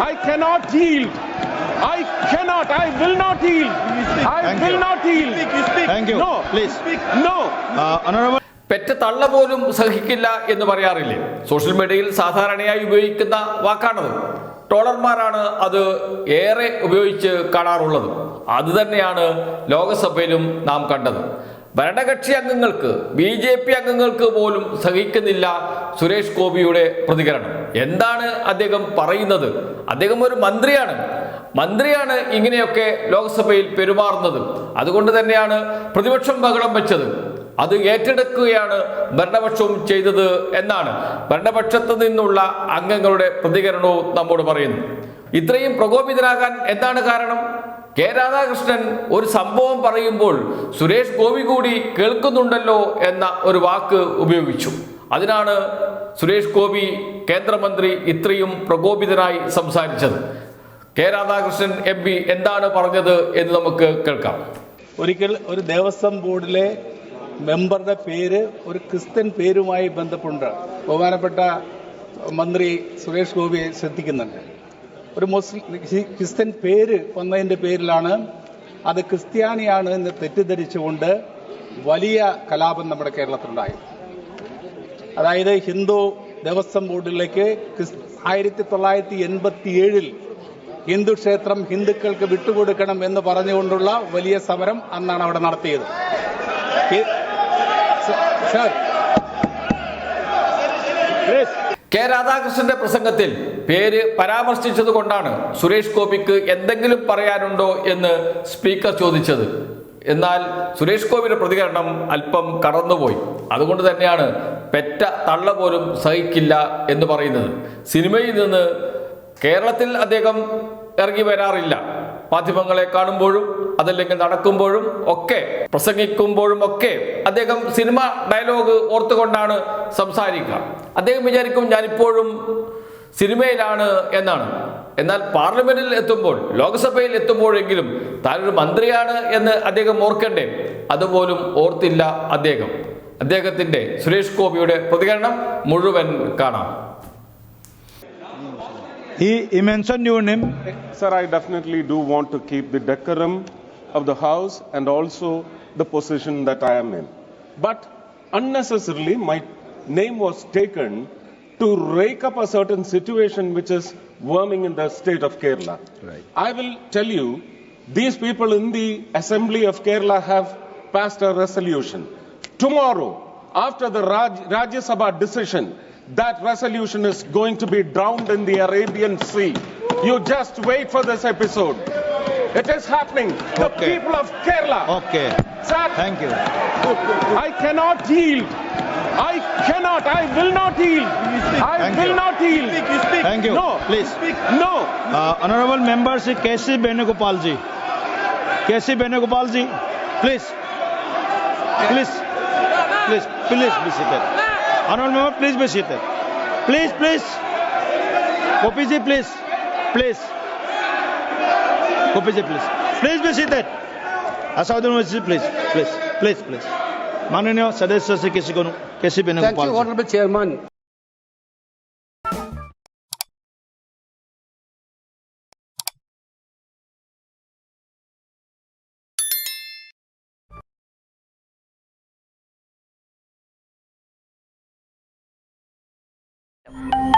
I cannot yield. I cannot. I will not yield. I Thank will you. not yield. Thank you. No. Please. No. Uh, Honorable പെറ്റ തള്ള പോലും സഹിക്കില്ല എന്ന് പറയാറില്ലേ social മീഡിയയിൽ സാധാരണയായി ഉപയോഗിക്കുന്ന വാക്കാണത് ട്രോളർമാരാണ് അത് ഏറെ ഉപയോഗിച്ച് കാണാറുള്ളത് അത് തന്നെയാണ് ലോകസഭയിലും നാം കണ്ടത് ഭരണകക്ഷി അംഗങ്ങൾക്ക് ബി ജെ പി അംഗങ്ങൾക്ക് പോലും സഹിക്കുന്നില്ല സുരേഷ് ഗോപിയുടെ പ്രതികരണം എന്താണ് അദ്ദേഹം പറയുന്നത്? അദ്ദേഹം ഒരു മന്ത്രിയാണ്. മന്ത്രിയാണ് ഇങ്ങനെയൊക്കെ ലോക്സഭയിൽ പെരുമാറുന്നത്. അതുകൊണ്ട് തന്നെയാണ് പ്രതിപക്ഷം ബഹളം വെച്ചത്. അത് ഏറ്റെടുക്കുകയാണ് ഭരണപക്ഷവും ചെയ്തത് എന്നാണ്. ഭരണപക്ഷത്ത് നിന്നുള്ള അംഗങ്ങളുടെ പ്രതികരണവും നമ്മോട് പറയുന്നു. ഇത്രയും പ്രകോപിതരാകാൻ എന്താണ് കാരണം? കെ രാധാകൃഷ്ണൻ ഒരു സംഭവം പറയുമ്പോൾ സുരേഷ് ഗോപി കൂടി കേൾക്കുന്നുണ്ടല്ലോ എന്ന ഒരു വാക്ക് ഉപയോഗിച്ചു. അതിനാണ് സുരേഷ് ഗോപി കേന്ദ്രമന്ത്രി ഇത്രയും പ്രകോപിതനായി സംസാരിച്ചത്. കെ രാധാകൃഷ്ണൻ എം പി എന്താണ് പറഞ്ഞത് എന്ന് നമുക്ക് കേൾക്കാം. ഒരിക്കൽ ഒരു ദേവസ്വം ബോർഡിലെ മെമ്പറുടെ പേര് ഒരു ക്രിസ്ത്യൻ പേരുമായി ബന്ധപ്പെട്ട് ബഹുമാനപ്പെട്ട മന്ത്രി സുരേഷ് ഗോപിയെ ശ്രദ്ധിക്കുന്നുണ്ട്. ഒരു മുസ്ലിം ക്രിസ്ത്യൻ പേര് വന്നതിന്റെ പേരിലാണ് അത് ക്രിസ്ത്യാനിയാണ് എന്ന് തെറ്റിദ്ധരിച്ചുകൊണ്ട് വലിയ കലാപം നമ്മുടെ കേരളത്തിലുണ്ടായി അതായത് ഹിന്ദു ദേവസ്വം ബോർഡിലേക്ക് ആയിരത്തി തൊള്ളായിരത്തി എൺപത്തി ഏഴിൽ ഹിന്ദു ക്ഷേത്രം ഹിന്ദുക്കൾക്ക് വിട്ടുകൊടുക്കണം എന്ന് പറഞ്ഞുകൊണ്ടുള്ള വലിയ സമരം അന്നാണ് അവിടെ നടത്തിയത്. കെ രാധാകൃഷ്ണന്റെ പ്രസംഗത്തിൽ പേര് പരാമർശിച്ചത് കൊണ്ടാണ് സുരേഷ് ഗോപിക്ക് എന്തെങ്കിലും പറയാനുണ്ടോ എന്ന് സ്പീക്കർ ചോദിച്ചത്. എന്നാൽ സുരേഷ് ഗോപിയുടെ പ്രതികരണം അല്പം കടന്നുപോയി. അതുകൊണ്ട് തന്നെയാണ് പെറ്റ തള്ള പോലും സഹിക്കില്ല എന്ന് പറയുന്നത്. സിനിമയിൽ നിന്ന് കേരളത്തിൽ അദ്ദേഹം ഇറങ്ങി വരാറില്ല. മാധ്യമങ്ങളെ കാണുമ്പോഴും അതല്ലെങ്കിൽ നടക്കുമ്പോഴും ഒക്കെ പ്രസംഗിക്കുമ്പോഴും ഒക്കെ അദ്ദേഹം സിനിമ ഡയലോഗ് ഓർത്തുകൊണ്ടാണ് സംസാരിക്കുക. അദ്ദേഹം വിചാരിക്കും ഞാനിപ്പോഴും സിനിമയിലാണ് എന്നാണ്. എന്നാൽ പാർലമെന്റിൽ എത്തുമ്പോൾ ലോക്സഭയിൽ എത്തുമ്പോഴെങ്കിലും താനൊരു മന്ത്രിയാണ് എന്ന് അദ്ദേഹം ഓർക്കണ്ടേ? അതുപോലും ഓർത്തില്ല അദ്ദേഹം. അദ്ദേഹത്തിന്റെ സുരേഷ് ഗോപിയുടെ പ്രതികരണം മുഴുവൻ കാണാം. ഈ ഇമെൻഷൻ opinion I definitely do want to keep the decorum of the house and also the position that I am in but unnecessarily my name was taken to rake up a certain situation which is warming in the state of Kerala I will tell you these people in the assembly of Kerala have passed a resolution Tomorrow, after the Raj, Rajya Sabha decision, that resolution is going to be drowned in the Arabian Sea. You just wait for this episode. It is happening. The Okay. people of Kerala. Okay. Sir, Thank you. I cannot yield. I cannot. I will not yield. I Thank will you. not yield. Thank you. No. Please. Speak. No. Uh, Honorable Member Sri K.C. Benugopal ji. K.C. Benugopal ji, please. Please. Please please be seated honourable member please be seated please please Gopi ji please please Gopi ji please please be seated असाउद please please please please माननीय सदस्य से किसी को किसी भी chairman Yep.